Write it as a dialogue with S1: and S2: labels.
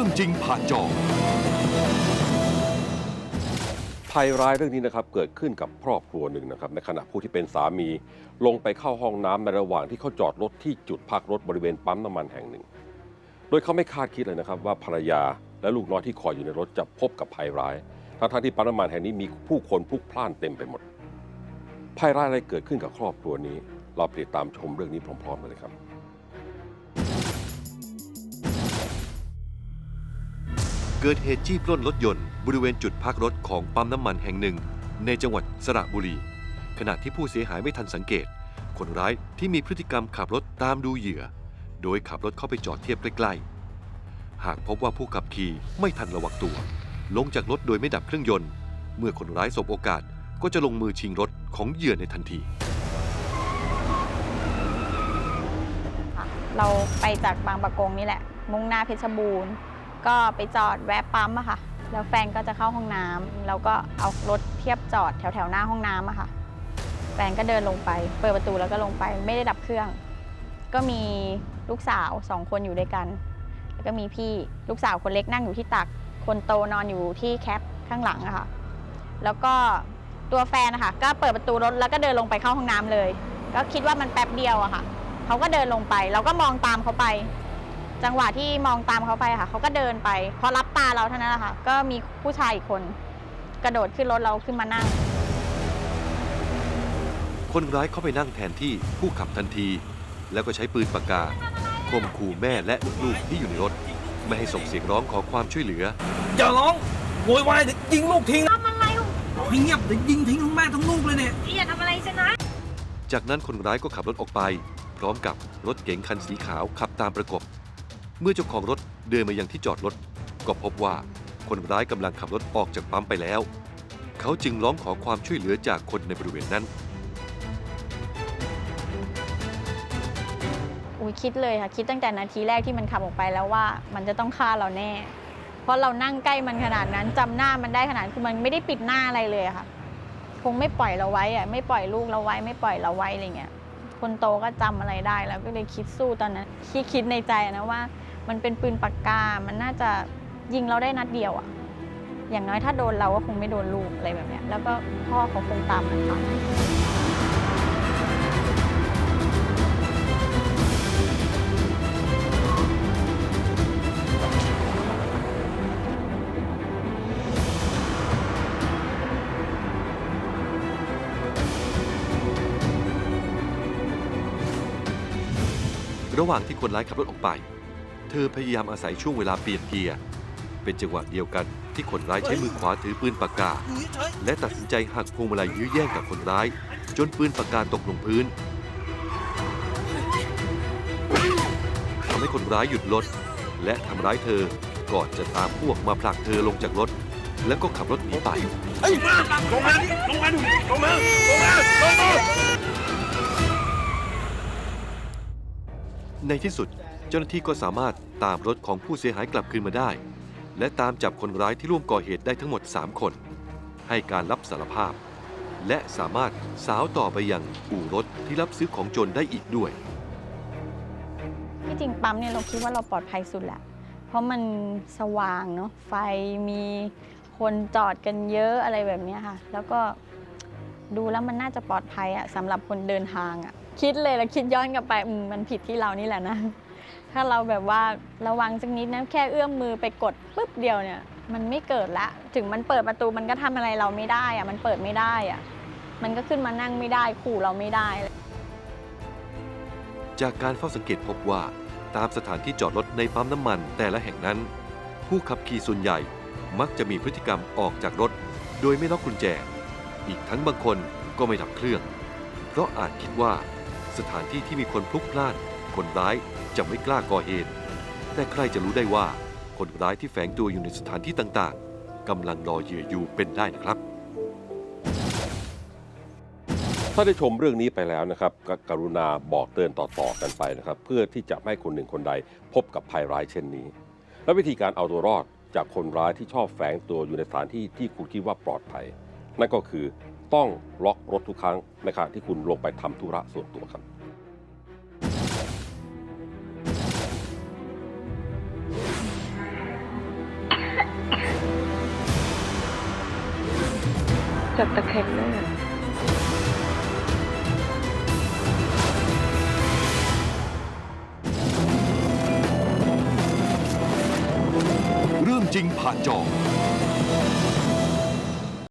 S1: รื่องจริงผ่านจอ
S2: ภัยร้ายเรื่องนี้นะครับเกิดขึ้นกับครอบครัวหนึ่งนะครับในขณะผู้ที่เป็นสามี ลงไปเข้าห้องน้ำในระหว่างที่เขาจอดรถที่จุดพักรถบริเวณปั๊มน้ำมันแห่งหนึ่ง โดยเขาไม่คาดคิดเลยนะครับว่าภรรยาและลูกน้อยที่คอยอยู่ในรถจะพบกับภัยร้ายทั้งๆที่ปั๊มน้ำมันแห่งนี้มีผู้คนพลุกพล่านเต็มไปหมดภัยร้ายอะไรเกิดขึ้นกับครอบครัวนี้ เราไปติดตามชมเรื่องนี้พร้อมๆกันเลยครับ
S1: เกิดเหตุจี้ปล้นรถยนต์บริเวณจุดพักรถของปั๊มน้ำมันแห่งหนึ่ง ในจังหวัดสระบุรี ขณะที่ผู้เสียหายไม่ทันสังเกต คนร้ายที่มีพฤติกรรมขับรถตามดูเหยื่อ โดยขับรถเข้าไปจอดเทียบใกล้ๆ หากพบว่าผู้ขับขี่ไม่ทันระวังตัว ลงจากรถโดยไม่ดับเครื่องยนต์ เมื่อคนร้ายสบโอกาสก็จะลงมือชิงรถของเหยื่อในทันที
S3: เราไปจากบางปะกงนี่แหละ มุ่งหน้าเพชรบูรณ์ ก็ไปจอดแวะปั๊มอะค่ะ แล้วแฟนก็จะเข้าห้องน้ำแล้วก็เอารถเทียบจอดแถวแถวๆหน้าห้องน้ำอะค่ะ แฟนก็เดินลงไป เปิดประตูแล้วก็ลงไปไม่ได้ดับเครื่อง ก็มีลูกสาวสองคนอยู่ด้วยกัน แล้วก็มีพี่ลูกสาวคนเล็กนั่งอยู่ที่ตัก คนโตนอนอยู่ที่แคปข้างหลังอะค่ะ แล้วก็ตัวแฟนนะคะก็เปิดประตูรถแล้วก็เดินลงไปเข้าห้องน้ำเลย ก็คิดว่ามันแป๊บเดียวอะค่ะเขาก็เดินลงไป เราก็มองตามเขาไป จังหวะที่มองตามเขาไปค่ะเขาก็เดินไปพอรับตาเราเท่านั้นแหละค่ะ ก็มีผู้ชายอีกคน กระโดดขึ้นรถเราขึ้นมานั่ง
S1: คนร้ายเข้าไปนั่งแทนที่ผู้ขับทันที แล้วก็ใช้ปืนปากกาข่มขู่แม่และลูกๆที่อยู่ในรถ ไม่ให้ส่งเสียงร้องขอความช่วยเหลือ
S4: อย่าร้องโวยวายเดี๋ยวยิงลูกทิ้ง
S5: ทำอะไรของ
S4: เอาให้เงียบเดี๋ยวยิงทิ้งทั้งแม่ทั้งลูกเลยเนี่ย
S5: พี่อย่าทำอะไรฉันนะ
S1: จากนั้นคนร้ายก็ขับรถออกไป พร้อมกับรถเก๋งคันสีขาวขับตามประกบ เมื่อเจ้าของรถเดินมายังที่จอดรถ ก็พบว่าคนร้ายกำลังขับรถออกจากปั๊มไปแล้ว เขาจึงร้องขอความช่วยเหลือจากคนในบริเวณนั้น
S3: อุ้ยคิดเลยค่ะ คิดตั้งแต่นาทีแรกที่มันขับออกไปแล้วว่า มันจะต้องฆ่าเราแน่ เพราะเรานั่งใกล้มันขนาดนั้นจำหน้ามันได้ขนาดคือมันไม่ได้ปิดหน้าอะไรเลยอะค่ะ คงไม่ปล่อยเราไว้อะไม่ปล่อยลูกเราไว้ไม่ปล่อยเราไว้อะไรเงี้ยคนโตก็จำอะไรได้แล้วก็เลยคิดสู้ตอนนั้นคิดคิดในใจนะว่า มันเป็นปืนปากกา มันน่าจะยิงเราได้นัดเดียวอะอย่างน้อยถ้าโดนเราก็คงไม่โดนลูกอะไรแบบเนี้ย แล้วก็พ่อเขาคงตามมาทัน
S1: ระหว่างที่คนร้ายขับรถออกไป เธอพยายามอาศัยช่วงเวลาเปลี่ยนเกียร์ เป็นจังหวะเดียวกันที่คนร้ายใช้มือขวาถือปืนปากกา และตัดสินใจหักพวงมาลัยยื้อแย่งกับคนร้าย จนปืนปากกาตกลงพื้นทำให้คนร้ายหยุดรถและทำร้ายเธอก่อนจะตามพวกมาผลักเธอลงจากรถ แล้วก็ขับรถหนีไป
S4: ลงมาลงมาลงมาลงมาลงมา
S1: ในที่สุด เจ้าหน้าที่ก็สามารถตามรถของผู้เสียหายกลับคืนมาได้ และตามจับคนร้ายที่ร่วมก่อเหตุได้ทั้งหมด 3 คน ให้การรับสารภาพ และสามารถสาวต่อไปยังอู่รถที่รับซื้อของโจรได้อีกด้วย
S3: ที่จริงปั๊มเนี่ยเราคิดว่าเราปลอดภัยสุดแหละ เพราะมันสว่างเนาะไฟมีคนจอดกันเยอะอะไรแบบเนี้ยค่ะ แล้วก็ดูแล้วมันน่าจะปลอดภัยอะสำหรับคนเดินทางอะคิดเลยแล้วคิดย้อนกลับไปอืมมันผิดที่เรานี่แหละนะ ถ้าเราแบบว่าระวังสักนิดนะแค่เอื้อมมือไปกดปุ๊บเดียวเนี่ย มันไม่เกิดละ ถึงมันเปิดประตูมันก็ทำอะไรเราไม่ได้อะมันเปิดไม่ได้อะมันก็ขึ้นมานั่งไม่ได้ขู่เราไม่ได้
S1: จากการเฝ้าสังเกตพบว่าตามสถานที่จอดรถในปั๊มน้ำมันแต่ละแห่งนั้น ผู้ขับขี่ส่วนใหญ่มักจะมีพฤติกรรมออกจากรถ โดยไม่ล็อกกุญแจ อีกทั้งบางคนก็ไม่ดับเครื่อง เพราะอาจคิดว่า สถานที่ที่มีคนพลุกพล่าน คนร้าย จะไม่กล้าก่อเหตุ แต่ใครจะรู้ได้ว่า คนร้ายที่แฝงตัวอยู่ในสถานที่ต่างๆกำลังรอเหยื่ออยู่เป็นได้นะครับ
S2: ถ้าได้ชมเรื่องนี้ไปแล้วนะครับก็กรุณาบอกเตือนต่อๆกันไปนะครับ เพื่อที่จะไม่ให้คนหนึ่งคนใดพบกับภัยร้ายเช่นนี้ และวิธีการเอาตัวรอดจากคนร้ายที่ชอบแฝงตัวอยู่ในสถานที่ที่คุณคิดว่าปลอดภัย นั่นก็คือต้องล็อกรถทุกครั้งในขณะที่คุณลงไปทำธุระส่วนตัวครับ
S6: กับตะแคงหน้า
S1: เรื่องจริงผ่านจอ